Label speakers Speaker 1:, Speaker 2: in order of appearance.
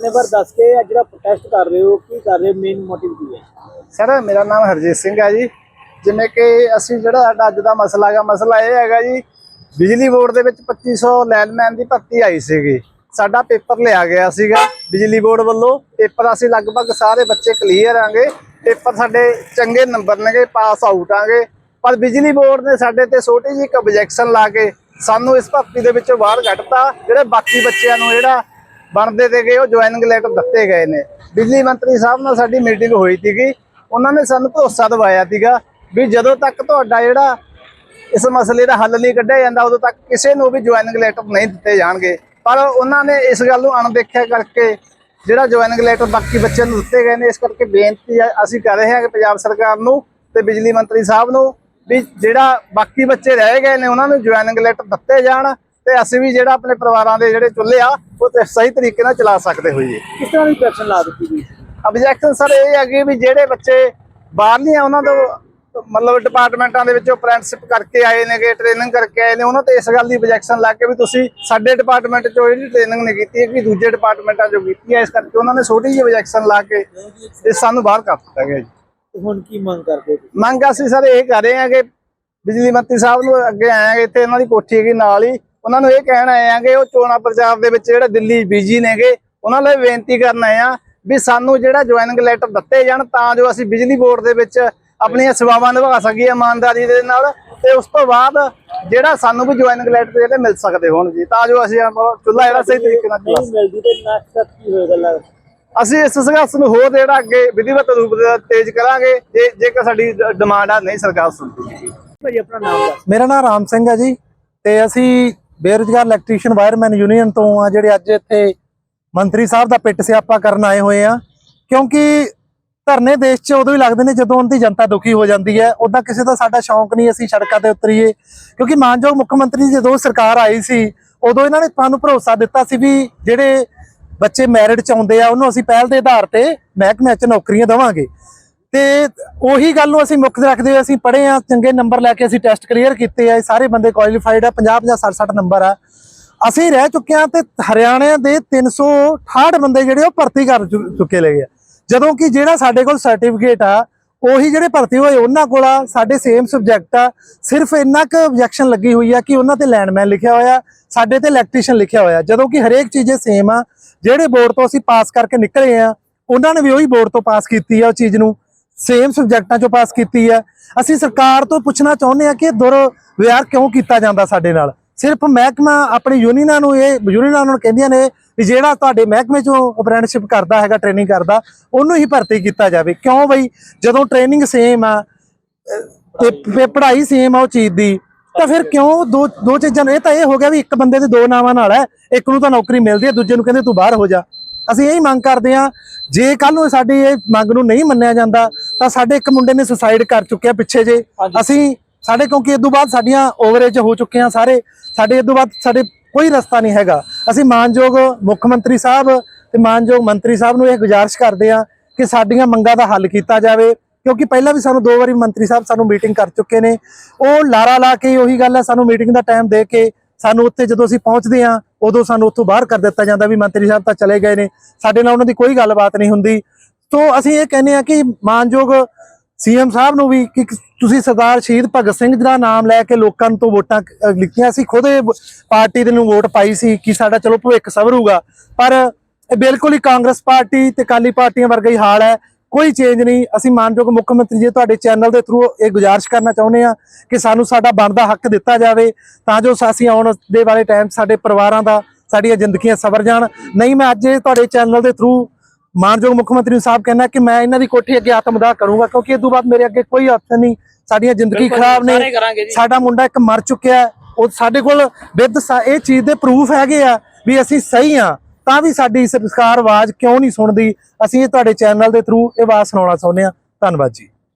Speaker 1: ਆਪਣੇ ਬਾਰੇ ਦੱਸ ਕੇ ਅੱਜ ਜਿਹੜਾ ਪ੍ਰੋਟੈਸਟ ਕਰ ਰਹੇ ਹੋ ਕੀ ਕਰ ਰਹੇ ਮੇਨ ਮੋਟਿਵ ਕੀ ਹੈ
Speaker 2: ਸਰ ਮੇਰਾ ਨਾਮ ਹਰਜੀਤ ਸਿੰਘ ਹੈ ਜੀ ਜਿਵੇਂ ਕਿ ਅਸੀਂ ਜਿਹੜਾ ਸਾਡਾ ਅੱਜ ਦਾ ਮਸਲਾ ਹੈਗਾ, ਮਸਲਾ ਇਹ ਹੈਗਾ ਜੀ, ਬਿਜਲੀ ਬੋਰਡ ਦੇ ਵਿੱਚ 2500 ਲੈਂਡਮੈਨ ਦੀ ਭਰਤੀ ਆਈ ਸੀਗੀ। ਸਾਡਾ ਪੇਪਰ ਲਿਆ ਗਿਆ ਸੀਗਾ ਬਿਜਲੀ ਬੋਰਡ ਵੱਲੋਂ। ਪੇਪਰ ਅਸੀਂ ਲਗਭਗ ਸਾਰੇ ਬੱਚੇ ਕਲੀਅਰ ਆਂਗੇ। ਪੇਪਰ ਸਾਡੇ ਚੰਗੇ ਨੰਬਰ ਨੇਗੇ ਪਾਸ ਆਊਟ ਆਂਗੇ। ਪਰ ਬਿਜਲੀ ਬੋਰਡ ਨੇ ਸਾਡੇ ਤੇ ਛੋਟੀ ਜਿਹੀ ਇੱਕ ਆਬਜੈਕਸ਼ਨ ਲਾ ਕੇ ਸਾਨੂੰ ਇਸ ਭਰਤੀ ਦੇ ਵਿੱਚੋਂ ਬਾਹਰ ਕੱਢਤਾ। ਜਿਹੜੇ ਬਾਕੀ ਬੱਚਿਆਂ ਨੂੰ ਜਿਹੜਾ ਬਣਦੇ ਤੇ ਗਏ, ਉਹ ਜੁਆਇਨਿੰਗ ਲੈਟਰ ਦਿੱਤੇ ਗਏ ਨੇ। ਬਿਜਲੀ ਮੰਤਰੀ ਸਾਹਿਬ ਨਾਲ ਸਾਡੀ ਮੀਟਿੰਗ ਹੋਈ ਸੀਗੀ। ਉਹਨਾਂ ਨੇ ਸਾਨੂੰ ਭਰੋਸਾ ਦਿਵਾਇਆ ਸੀਗਾ ਵੀ ਜਦੋਂ ਤੱਕ ਤੁਹਾਡਾ ਜਿਹੜਾ ਇਸ ਮਸਲੇ ਦਾ ਹੱਲ ਨਹੀਂ ਕੱਢਿਆ ਜਾਂਦਾ, ਉਦੋਂ ਤੱਕ ਕਿਸੇ ਨੂੰ ਵੀ ਜੁਆਇਨਿੰਗ ਲੈਟਰ ਨਹੀਂ ਦਿੱਤੇ ਜਾਣਗੇ। ਪਰ ਉਹਨਾਂ ਨੇ ਇਸ ਗੱਲ ਨੂੰ ਅਣਦੇਖਿਆ ਕਰਕੇ ਜਿਹੜਾ ਜੁਆਇਨਿੰਗ ਲੈਟਰ ਬਾਕੀ ਬੱਚਿਆਂ ਨੂੰ ਦਿੱਤੇ ਗਏ ਨੇ, ਇਸ ਕਰਕੇ ਬੇਨਤੀ ਅਸੀਂ ਕਰ ਰਹੇ ਹਾਂ ਕਿ ਪੰਜਾਬ ਸਰਕਾਰ ਨੂੰ ਤੇ ਬਿਜਲੀ ਮੰਤਰੀ ਸਾਹਿਬ ਨੂੰ ਵੀ ਜਿਹੜਾ ਬਾਕੀ ਬੱਚੇ ਰਹਿ ਗਏ ਨੇ, ਉਹਨਾਂ ਨੂੰ ਜੁਆਇਨਿੰਗ ਲੈਟਰ ਦਿੱਤੇ ਜਾਣ। ਤੇ ਅਸੀਂ ਵੀ ਜਿਹੜਾ ਆਪਣੇ ਪਰਿਵਾਰਾਂ ਦੇ ਜਿਹੜੇ ਚੁੱਲ੍ਹੇ ਆ ਉਹ ਤੇ ਸਹੀ ਤਰੀਕੇ ਨਾਲ ਚਲਾ ਸਕਦੇ ਹੋਈਏ।
Speaker 1: ਕਿਸ ਤਰ੍ਹਾਂ ਦੀ ਪ੍ਰੈਸ਼ਨ ਲਾ ਦਿੱਤੀ ਗਈ
Speaker 2: ਆਬਜੈਕਸ਼ਨ ਸਰ ਇਹ ਹੈਗੀ ਵੀ ਜਿਹੜੇ ਬੱਚੇ ਬਾਹਰਲੀਆਂ ਉਹਨਾਂ ਤੋਂ ਮਤਲਬ ਡਿਪਾਰਟਮੈਂਟਾਂ ਦੇ ਵਿੱਚੋਂ ਅਪ੍ਰੈਂਟਿਸਸ਼ਿਪ ਕਰਕੇ ਆਏ ਨੇਗੇ ਟ੍ਰੇਨਿੰਗ ਕਰਕੇ ਆਏ ਨੇ ਉਹਨਾਂ ਤੇ ਇਸ ਗੱਲ ਦੀ ਆਬਜੈਕਸ਼ਨ ਲਾ ਕੇ ਵੀ ਤੁਸੀਂ ਸਾਡੇ ਡਿਪਾਰਟਮੈਂਟ ਚੋਂ ਜਿਹੜੀ ਟ੍ਰੇਨਿੰਗ ਨਹੀਂ ਕੀਤੀ ਕਿ ਦੂਜੇ ਡਿਪਾਰਟਮੈਂਟਾਂ ਚੋਂ ਕੀਤੀ ਹੈ ਇਸ ਕਰਕੇ ਉਹਨਾਂ ਨੇ ਛੋਟੀ ਜਿਹੀ ਆਬਜੈਕਸ਼ਨ ਲਾ ਕੇ ਇਹ ਸਾਨੂੰ ਬਾਹਰ ਕਰ ਦਿੱਤਾ ਗਿਆ ਜੀ।
Speaker 1: ਹੁਣ ਕੀ ਮੰਗ ਕਰਦੇ ਹੋ?
Speaker 2: ਮੰਗ ਅਸੀਂ ਸਰ ਇਹ ਕਰ ਰਹੇ ਹਾਂ ਕਿ ਬਿਜਲੀ ਮੰਤਰੀ ਸਾਹਿਬ ਨੂੰ ਅੱਗੇ ਆਏਗੇ ਇੱਥੇ ਇਹਨਾਂ ਦੀ ਕੋਠੀ ਹੈਗੀ ਨਾਲ ਹੀ ਉਹਨਾਂ ਨੂੰ ਇਹ ਕਹਿਣ ਆਏ ਆ ਕਿ ਉਹ ਚੋਣਾਂ ਪ੍ਰਚਾਰ ਦੇ ਵਿੱਚ ਜਿਹੜੇ ਦਿੱਲੀ ਬੀਜੀ ਨੇਗੇ ਉਹਨਾਂ ਲਈ ਬੇਨਤੀ ਕਰਨ ਆਏ ਆ ਵੀ ਸਾਨੂੰ ਜਿਹੜਾ ਜੁਆਇਨਿੰਗ ਲੈਟਰ ਦਿੱਤੇ ਜਾਣ ਤਾਂ ਜੋ ਅਸੀਂ ਬਿਜਲੀ ਬੋਰਡ ਦੇ ਵਿੱਚ ਆਪਣੀਆਂ ਸੇਵਾਵਾਂ ਨਿਭਾ ਸਕੀਏ ਇਮਾਨਦਾਰੀ ਦੇ ਨਾਲ ਤੇ ਉਸ ਤੋਂ ਬਾਅਦ ਜਿਹੜਾ ਸਾਨੂੰ ਵੀ ਜੁਆਇਨਿੰਗ ਲੈਟਰ ਜਿਹੜੇ ਮਿਲ ਸਕਦੇ ਹੋਣ ਜੀ ਤਾਂ ਜੋ ਅਸੀਂ ਚੁੱਲ੍ਹਾ ਜਿਹੜਾ ਸਹੀ ਤਰੀਕੇ ਨਾਲ ਚਲਾ
Speaker 1: ਨਹੀਂ ਮਿਲਦੀ ਤੇ ਨੈਕਸਟ ਸਟੈਪ ਕੀ ਹੋਏਗਾ
Speaker 2: ਅਸੀਂ ਇਸ ਸੰਘਰਸ਼ ਨੂੰ ਹੋਰ ਜਿਹੜਾ ਅੱਗੇ ਵਿਧੀਵਤ ਰੂਪ ਦੇ ਤੇਜ਼ ਕਰਾਂਗੇ ਜੇ ਜੇਕਰ ਸਾਡੀ ਡਿਮਾਂਡ ਆ ਨਹੀਂ ਸਰਕਾਰ ਸੁਣਦੀ।
Speaker 1: ਭਾਈ ਆਪਣਾ ਨਾਮ ਦੱਸ।
Speaker 3: ਮੇਰਾ ਨਾਮ ਰਾਮ ਸਿੰਘ ਹੈ ਜੀ ਤੇ ਅਸੀਂ ਬੇਰੁਜ਼ਗਾਰ ਇਲੈਕਟ੍ਰੀਸ਼ੀਅਨ ਵਾਇਰਮੈਨ ਯੂਨੀਅਨ ਤੋਂ ਆ ਜਿਹੜੇ ਅੱਜ ਇੱਥੇ ਮੰਤਰੀ ਸਾਹਿਬ ਦਾ ਪਿੱਟ ਸਿਆਪਾ ਕਰਨ ਆਏ ਹੋਏ ਆ। ਕਿਉਂਕਿ ਧਰਨੇ ਦੇਸ਼ 'ਚ ਉਦੋਂ ਹੀ ਲੱਗਦੇ ਨੇ ਜਦੋਂ ਉਹਦੀ ਜਨਤਾ ਦੁਖੀ ਹੋ ਜਾਂਦੀ ਹੈ। ਉਦਾਂ ਕਿਸੇ ਦਾ ਸਾਡਾ ਸ਼ੌਂਕ ਨਹੀਂ ਅਸੀਂ ਸੜਕਾਂ ਤੇ ਉਤਰੀਏ। ਕਿਉਂਕਿ ਮਾਨਯੋਗ ਮੁੱਖ ਮੰਤਰੀ ਜਦੋਂ ਸਰਕਾਰ ਆਈ ਸੀ, ਉਦੋਂ ਇਹਨਾਂ ਨੇ ਤੁਹਾਨੂੰ ਭਰੋਸਾ ਦਿੱਤਾ ਸੀ ਵੀ ਜਿਹੜੇ ਬੱਚੇ ਮੈਰਿਟ ਚ ਆਉਂਦੇ ਆ, ਉਹਨੂੰ ਅਸੀਂ ਪਹਿਲ ਦੇ ਆਧਾਰ ਤੇ ਮਹਿਕਮੇ 'ਚ ਨੌਕਰੀਆਂ ਦੇਵਾਂਗੇ। ਤੇ ਉਹੀ ਗੱਲ ਨੂੰ ਅਸੀਂ ਮੁੱਖ ਰੱਖਦੇ ਹੋਏ ਅਸੀਂ ਪੜ੍ਹੇ ਆ ਚੰਗੇ ਨੰਬਰ ਲੈ ਕੇ ਅਸੀਂ ਟੈਸਟ ਕਲੀਅਰ ਕੀਤੇ ਆ ਸਾਰੇ ਬੰਦੇ ਕੁਆਲੀਫਾਈਡ ਆ 50 50 60 60 ਨੰਬਰ ਆ। ਅਸੀਂ ਰਹਿ ਚੁੱਕੇ ਆ ਤੇ ਹਰਿਆਣਾ ਦੇ 368 ਬੰਦੇ ਜਿਹੜੇ ਉਹ ਭਰਤੀ ਕਰ ਚੁ- ਚੁੱਕੇ ਲਏ ਆ। ਜਦੋਂ ਕਿ ਜਿਹੜਾ ਸਾਡੇ ਕੋਲ ਸਰਟੀਫਿਕੇਟ ਆ, ਉਹੀ ਜਿਹੜੇ ਭਰਤੀ ਹੋਏ ਉਹਨਾਂ ਕੋਲ ਆ, ਸਾਡੇ ਸੇਮ ਸਬਜੈਕਟ ਆ, ਸਿਰਫ ਇੰਨਾ ਕੁ ਆਬਜੈਕਸ਼ਨ ਲੱਗੀ ਹੋਈ ਆ ਕਿ ਉਹਨਾਂ ਤੇ ਲੈਂਡਮੈਨ ਲਿਖਿਆ ਹੋਇਆ, ਸਾਡੇ ਤੇ ਇਲੈਕਟ੍ਰੀਸ਼ੀਅਨ ਲਿਖਿਆ ਹੋਇਆ। ਜਦੋਂ ਕਿ ਹਰੇਕ ਚੀਜ਼ੇ ਸੇਮ ਆ, ਜਿਹੜੇ ਬੋਰਡ ਤੋਂ ਅਸੀਂ ਪਾਸ ਕਰਕੇ ਨਿਕਲੇ ਆ, ਉਹਨਾਂ ਨੇ ਵੀ ਉਹੀ ਬੋਰਡ ਤੋਂ ਪਾਸ ਕੀਤੀ ਆ ਉਹ ਚੀਜ਼ ਨੂੰ। ਸੇਮ ਸਬਜੈਕਟਾਂ ਚੋਂ ਪਾਸ ਕੀਤੀ ਹੈ। ਅਸੀਂ ਸਰਕਾਰ ਤੋਂ ਪੁੱਛਣਾ ਚਾਹੁੰਦੇ ਆ ਕਿ ਦੁਰਵਿਹਾਰ ਕਿਉਂ ਕੀਤਾ ਜਾਂਦਾ ਸਾਡੇ ਨਾਲ? ਸਿਰਫ ਮਹਿਕਮਾ ਆਪਣੀ ਯੂਨੀਅਨਾਂ ਨੂੰ ਇਹ ਯੂਨੀਅਨਾਂ ਨੂੰ ਕਹਿੰਦੀਆਂ ਨੇ ਵੀ ਜਿਹੜਾ ਤੁਹਾਡੇ ਮਹਿਕਮੇ ਚੋਂ ਅਪ੍ਰੈਂਟਿਸਸ਼ਿਪ ਕਰਦਾ ਹੈਗਾ ਟ੍ਰੇਨਿੰਗ ਕਰਦਾ ਉਹਨੂੰ ਹੀ ਭਰਤੀ ਕੀਤਾ ਜਾਵੇ। ਕਿਉਂ ਬਈ? ਜਦੋਂ ਟ੍ਰੇਨਿੰਗ ਸੇਮ ਆ ਅਹ, ਤੇ ਪੜ੍ਹਾਈ ਸੇਮ ਆ ਉਹ ਚੀਜ਼ ਦੀ ਤਾਂ ਫਿਰ ਕਿਉਂ ਦੋ ਦੋ ਚੀਜ਼ਾਂ ਨੂੰ? ਇਹ ਤਾਂ ਇਹ ਹੋ ਗਿਆ ਵੀ ਇੱਕ ਬੰਦੇ ਦੇ ਦੋ ਨਾਵਾਂ ਨਾਲ ਹੈ ਇੱਕ ਨੂੰ ਤਾਂ ਨੌਕਰੀ ਮਿਲਦੀ ਹੈ ਦੂਜੇ ਨੂੰ ਕਹਿੰਦੇ ਤੂੰ ਬਾਹਰ ਹੋ ਜਾ। ਅਸੀਂ ਇਹੀ ਮੰਗ ਕਰਦੇ ਹਾਂ ਜੇ ਕੱਲ ਨੂੰ ਸਾਡੀ ਇਹ ਮੰਗ ਨੂੰ ਨਹੀਂ ਮੰਨਿਆ ਜਾਂਦਾ ਤਾਂ ਸਾਡੇ ਇੱਕ ਮੁੰਡੇ ਨੇ ਸੁਸਾਈਡ ਕਰ ਚੁੱਕਿਆ ਪਿੱਛੇ ਜੇ। ਅਸੀਂ ਸਾਡੇ ਕਿਉਂਕਿ ਇਦੋਂ ਬਾਅਦ ਸਾਡੀਆਂ ਓਵਰੇਜ ਹੋ ਚੁੱਕੇ ਆ ਸਾਰੇ। ਸਾਡੇ ਇਦੋਂ ਬਾਅਦ ਸਾਡੇ ਕੋਈ ਰਸਤਾ ਨਹੀਂ ਹੈਗਾ। ਅਸੀਂ ਮਾਨਯੋਗ ਮੁੱਖ ਮੰਤਰੀ ਸਾਹਿਬ ਤੇ ਮਾਨਯੋਗ ਮੰਤਰੀ ਸਾਹਿਬ ਨੂੰ ਇਹ ਗੁਜ਼ਾਰਿਸ਼ ਕਰਦੇ ਆ ਕਿ ਸਾਡੀਆਂ ਮੰਗਾਂ ਦਾ ਹੱਲ ਕੀਤਾ ਜਾਵੇ। ਕਿਉਂਕਿ ਪਹਿਲਾਂ ਵੀ ਸਾਨੂੰ ਦੋ ਵਾਰੀ ਮੰਤਰੀ ਸਾਹਿਬ ਸਾਨੂੰ ਮੀਟਿੰਗ ਕਰ ਚੁੱਕੇ ਨੇ। ਉਹ ਲਾਰਾ ਲਾ ਕੇ ਉਹੀ ਗੱਲ ਹੈ ਸਾਨੂੰ ਮੀਟਿੰਗ ਦਾ ਟਾਈਮ ਦੇ ਕੇ ਸਾਨੂੰ ਉੱਥੇ ਜਦੋਂ ਅਸੀਂ ਪਹੁੰਚਦੇ ਆ ਉਦੋਂ ਸਾਨੂੰ ਉੱਥੋਂ ਬਾਹਰ ਕਰ ਦਿੱਤਾ ਜਾਂਦਾ ਵੀ ਮੰਤਰੀ ਸਾਹਿਬ ਤਾਂ ਚਲੇ ਗਏ ਨੇ। ਸਾਡੇ ਨਾਲ ਉਹਨਾਂ ਦੀ ਕੋਈ ਗੱਲਬਾਤ ਨਹੀਂ ਹੁੰਦੀ। ਤੋਂ ਅਸੀਂ ਇਹ ਕਹਿੰਦੇ ਆ ਕਿ ਮਾਨਯੋਗ ਸੀਐਮ ਸਾਹਿਬ ਨੂੰ ਵੀ ਕਿ ਤੁਸੀਂ ਸਰਦਾਰ ਸ਼ਹੀਦ ਭਗਤ ਸਿੰਘ ਜੀ ਦਾ ਨਾਮ ਲੈ ਕੇ ਲੋਕਾਂ ਤੋਂ ਵੋਟਾਂ ਅਹ, ਲਿੱਤੀਆਂ ਸੀ ਖੁਦ ਪਾਰਟੀ ਦੇ ਨੂੰ ਵੋਟ ਪਾਈ ਸੀ ਕਿ ਸਾਡਾ ਚਲੋ ਭਵਿੱਖ ਸਵਰੂਗਾ। ਪਰ ਇਹ ਬਿਲਕੁਲ ਹੀ ਕਾਂਗਰਸ ਪਾਰਟੀ ਤੇ ਕਾਲੀ ਪਾਰਟੀਆਂ ਵਰਗਾ ਹੀ ਹਾਲ ਹੈ ਕੋਈ ਚੇਂਜ ਨਹੀਂ। ਅਸੀਂ ਮਾਨਯੋਗ ਮੁੱਖ ਮੰਤਰੀ ਜੀ ਤੁਹਾਡੇ ਚੈਨਲ ਦੇ ਥਰੂ ਇਹ ਗੁਜ਼ਾਰਿਸ਼ ਕਰਨਾ ਚਾਹੁੰਦੇ ਆ ਕਿ ਸਾਨੂੰ ਸਾਡਾ ਬਣਦਾ ਹੱਕ ਦਿੱਤਾ ਜਾਵੇ ਤਾਂ ਜੋ ਅਸੀਂ ਆਉਣ ਦੇ ਵਾਲੇ ਟਾਈਮ ਸਾਡੇ ਪਰਿਵਾਰਾਂ ਦਾ ਸਾਡੀਆਂ ਜ਼ਿੰਦਗੀਆਂ ਸਵਰ ਜਾਣ। ਨਹੀਂ ਮੈਂ ਅੱਜ ਤੁਹਾਡੇ ਚੈਨਲ ਦੇ ਥਰੂ ਮਾਨਯੋਗ ਮੁੱਖ ਮੰਤਰੀ ਸਾਹਿਬ ਕਹਿੰਦਾ ਕਿ ਮੈਂ ਇਹਨਾਂ ਦੀ ਕੋਠੀ ਅੱਗੇ ਆਤਮਦਾਹ ਕਰੂੰਗਾ ਕਿਉਂਕਿ ਇਸ ਤੋਂ ਬਾਅਦ ਮੇਰੇ ਅੱਗੇ ਕੋਈ ਆਪਸ਼ਨ ਨਹੀਂ ਸਾਡੀਆਂ ਜ਼ਿੰਦਗੀ ਖਰਾਬ ਨੇ ਸਾਡਾ ਮੁੰਡਾ ਇੱਕ ਮਰ ਚੁੱਕਿਆ। ਉਹ ਸਾਡੇ ਕੋਲ ਵਿਦ ਇਹ ਚੀਜ਼ ਦੇ ਪ੍ਰੂਫ ਹੈਗੇ ਆ ਵੀ ਅਸੀਂ ਸਹੀ ਆ ਤਾਂ ਵੀ ਸਾਡੀ ਸਰਕਾਰ ਆਵਾਜ਼ ਕਿਉਂ ਨਹੀਂ ਸੁਣਦੀ? ਅਸੀਂ ਇਹ ਤੁਹਾਡੇ ਚੈਨਲ ਦੇ ਥਰੂ ਇਹ ਆਵਾਜ਼ ਸੁਣਾਉਣਾ ਚਾਹੁੰਦੇ ਆ ਧੰਨਵਾਦ ਜੀ।